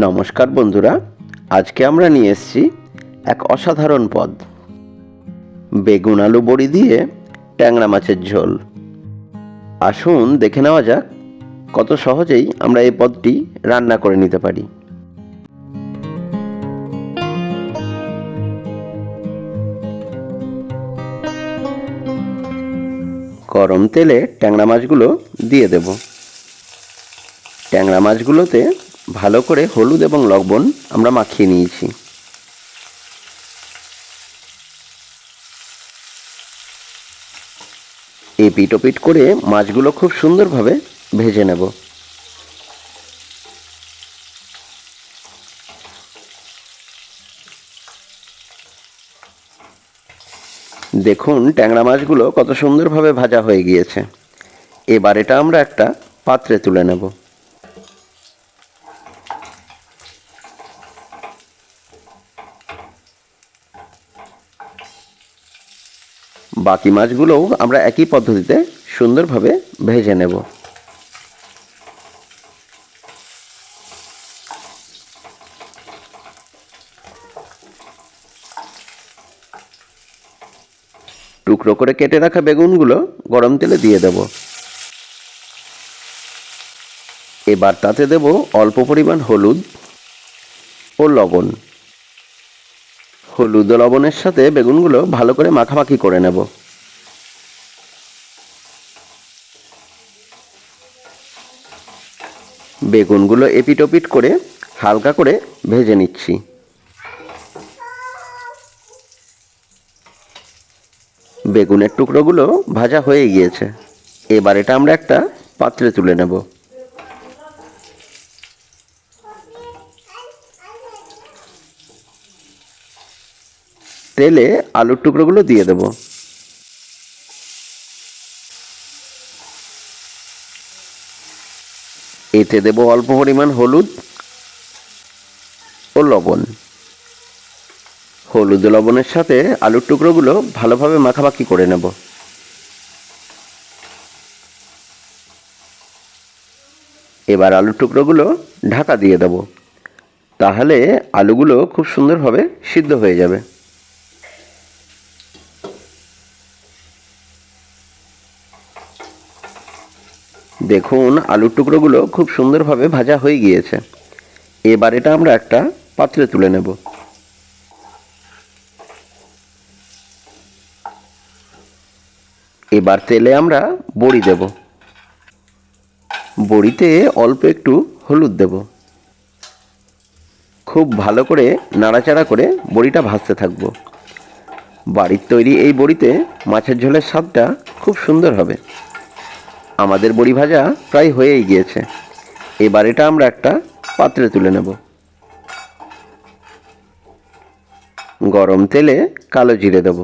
নমস্কার বন্ধুরা, আজকে আমরা নিয়ে এসেছি এক অসাধারণ পদ। বেগুন আলু বড়ি দিয়ে ট্যাংরা মাছের ঝোল। আসুন দেখে নেওয়া যাক কত সহজেই আমরা এই পদটি রান্না করে নিতে পারি। গরম তেলে ট্যাংরা মাছগুলো দিয়ে দেব। ট্যাংরা মাছগুলোতে ভালো করে হলুদ এবং লবণ আমরা মাখিয়ে নিয়েছি। এপিট ওপিট করে মাছগুলো খুব সুন্দরভাবে ভেজে নেব। দেখুন ট্যাংরা মাছগুলো কত সুন্দরভাবে ভাজা হয়ে গিয়েছে। এবার এটা আমরা একটা পাত্রে তুলে নেব। বাকি মাছগুলোও আমরা একই পদ্ধতিতে সুন্দরভাবে ভেজে নেব। টুকরো করে কেটে রাখা বেগুনগুলো গরম তেলে দিয়ে দেব। এবার তাতে দেব অল্প পরিমাণ হলুদ ও লবণ। হলুদ লবণের সাথে বেগুনগুলো ভালো করে মাখামাখি করে নেব। বেগুনগুলো এপিট ওপিট করে হালকা করে ভেজে নিচ্ছি। বেগুনের টুকরোগুলো ভাজা হয়ে গিয়েছে। এবার এটা আমরা একটা পাত্রে তুলে নেব। তেলে আলুর টুকরোগুলো দিয়ে দেব। এতে দেব অল্প পরিমাণ হলুদ ও লবণ। হলুদ লবণের সাথে আলুর টুকরোগুলো ভালোভাবে মাখামাখি করে নেব। এবার আলুর টুকরোগুলো ঢাকা দিয়ে দেব। তাহলে আলুগুলো খুব সুন্দরভাবে সিদ্ধ হয়ে যাবে। দেখুন, আলুর টুকরোগুলো খুব সুন্দরভাবে ভাজা হয়ে গিয়েছে। এবার এটা আমরা একটা পাত্রে তুলে নেব। এবার তেলে আমরা বড়ি দেব। বড়িতে অল্প একটু হলুদ দেব। খুব ভালো করে নাড়াচাড়া করে বড়িটা ভাজতে থাকব। বাড়ির তৈরি এই বড়িতে মাছের ঝোলের স্বাদটা খুব সুন্দর হবে। আমাদের বড়ি ভাজা প্রায় হয়েই গিয়েছে। এবার এটা আমরা একটা পাত্রে তুলে নেব। গরম তেলে কালো জিরে দেব।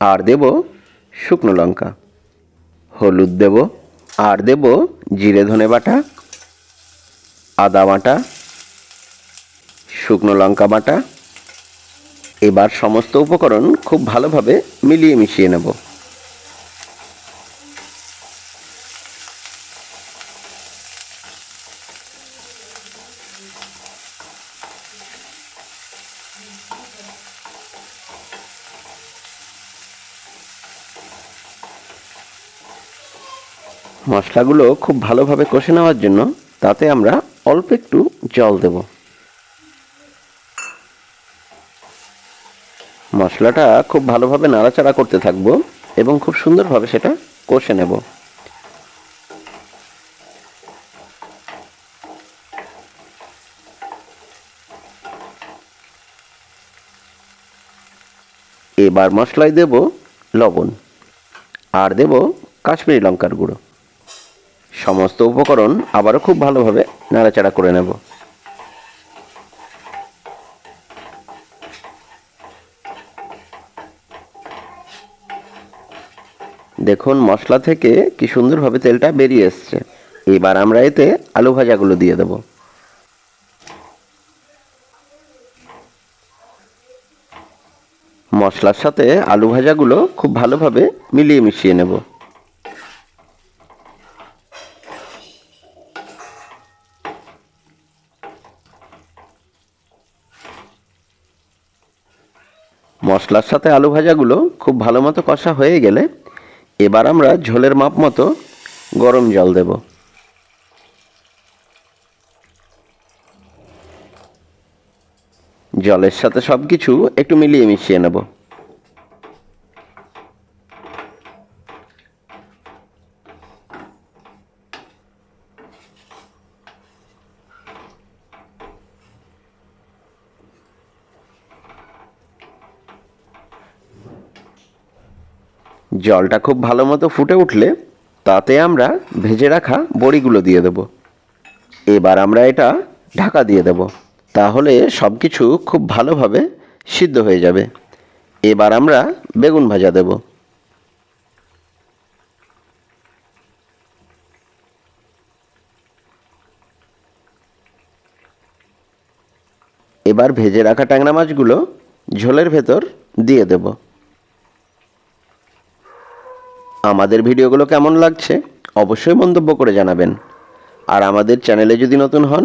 আর দেব শুকনো লঙ্কা। হলুদ দেব। আর দেব জিরে ধনে বাটা। আদা বাটা। শুকনো লঙ্কা বাটা। এবার সমস্ত উপকরণ খুব ভালোভাবে মিলিয়ে মিশিয়ে নেব। মশলাগুলো খুব ভালোভাবে কষে নেওয়ার জন্য তাতে আমরা অল্প একটু জল দেব। মশলাটা খুব ভালোভাবে নাড়াচাড়া করতে থাকব এবং খুব সুন্দরভাবে সেটা কষে নেব। এবার মশলায় দেব লবণ আর দেব কাশ্মীরি লঙ্কার গুঁড়ো। সমস্ত উপকরণ আবারও খুব ভালোভাবে নাড়াচাড়া করে নেব। দেখুন, মশলা থেকে কি সুন্দরভাবে তেলটা বেরিয়ে এসছে। এবার আমরা এতে আলু ভাজাগুলো দিয়ে দেব। মশলার সাথে আলু ভাজাগুলো খুব ভালোভাবে মিলিয়ে মিশিয়ে নেব। মশলার সাথে আলু ভাজাগুলো খুব ভালো মতো কষা হয়ে গেলে এবার আমরা ঝোলের মাপ মতো গরম জল দেব। জলের সাথে সব কিছু একটু মিলিয়ে মিশিয়ে নেব। জলটা খুব ভালো মতো ফুটে উঠলে তাতে আমরা ভেজে রাখা বড়িগুলো দিয়ে দেব। এবার আমরা এটা ঢাকা দিয়ে দেব। তাহলে সব কিছু খুব ভালোভাবে সিদ্ধ হয়ে যাবে। এবার আমরা বেগুন ভাজা দেব। এবার ভেজে রাখা ট্যাংরা মাছগুলো ঝোলের ভেতর দিয়ে দেবো। আমাদের ভিডিওগুলো কেমন লাগছে অবশ্যই মন্তব্য করে জানাবেন। আর আমাদের চ্যানেলে যদি নতুন হন,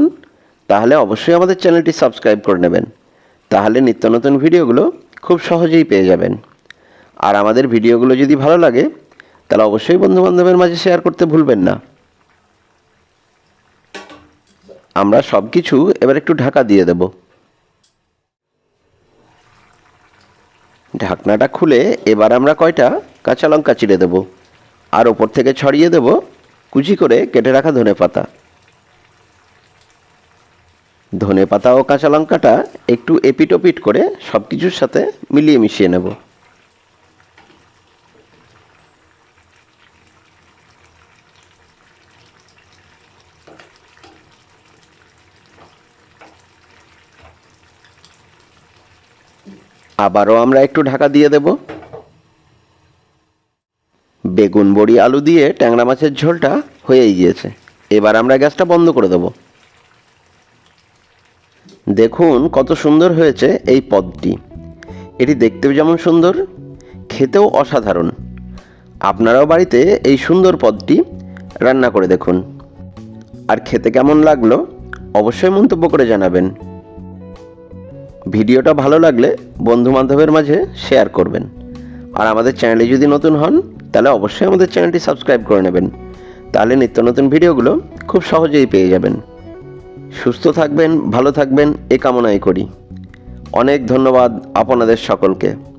তাহলে অবশ্যই আমাদের চ্যানেলটি সাবস্ক্রাইব করে নেবেন। তাহলে নিত্য নতুন ভিডিওগুলো খুব সহজেই পেয়ে যাবেন। আর আমাদের ভিডিওগুলো যদি ভালো লাগে, তাহলে অবশ্যই বন্ধুবান্ধবের মাঝে শেয়ার করতে ভুলবেন না। আমরা সব কিছু এবার একটু ঢাকা দিয়ে দেব। ঢাকনাটা খুলে এবার আমরা কয়টা কাঁচা লঙ্কা চিড়ে দেবো। আর ওপর থেকে ছড়িয়ে দেব কুচি করে কেটে রাখা ধনে পাতা। ধনে পাতা ও কাঁচা লঙ্কাটা একটু এপিটোপিট করে সব কিছুর সাথে মিলিয়ে মিশিয়ে নেব। আবারও আমরা একটু ঢাকা দিয়ে দেবো। বেগুন, বড়ি, আলু দিয়ে ট্যাংরা মাছের ঝোলটা হয়েই গিয়েছে। এবার আমরা গ্যাসটা বন্ধ করে দেব। দেখুন কত সুন্দর হয়েছে এই পদটি। এটি দেখতেও যেমন সুন্দর, খেতেও অসাধারণ। আপনারাও বাড়িতে এই সুন্দর পদটি রান্না করে দেখুন। আর খেতে কেমন লাগল অবশ্যই মন্তব্য করে জানাবেন। ভিডিওটা ভালো লাগলে বন্ধু বান্ধবের মাঝে শেয়ার করবেন। আর আমাদের চ্যানেলে যদি নতুন হন, তাহলে অবশ্যই আমাদের চ্যানেলটি সাবস্ক্রাইব করে নেবেন। তাহলে নিত্য নতুন ভিডিওগুলো খুব সহজেই পেয়ে যাবেন। সুস্থ থাকবেন, ভালো থাকবেন, এ কামনাই করি। অনেক ধন্যবাদ আপনাদের সকলকে।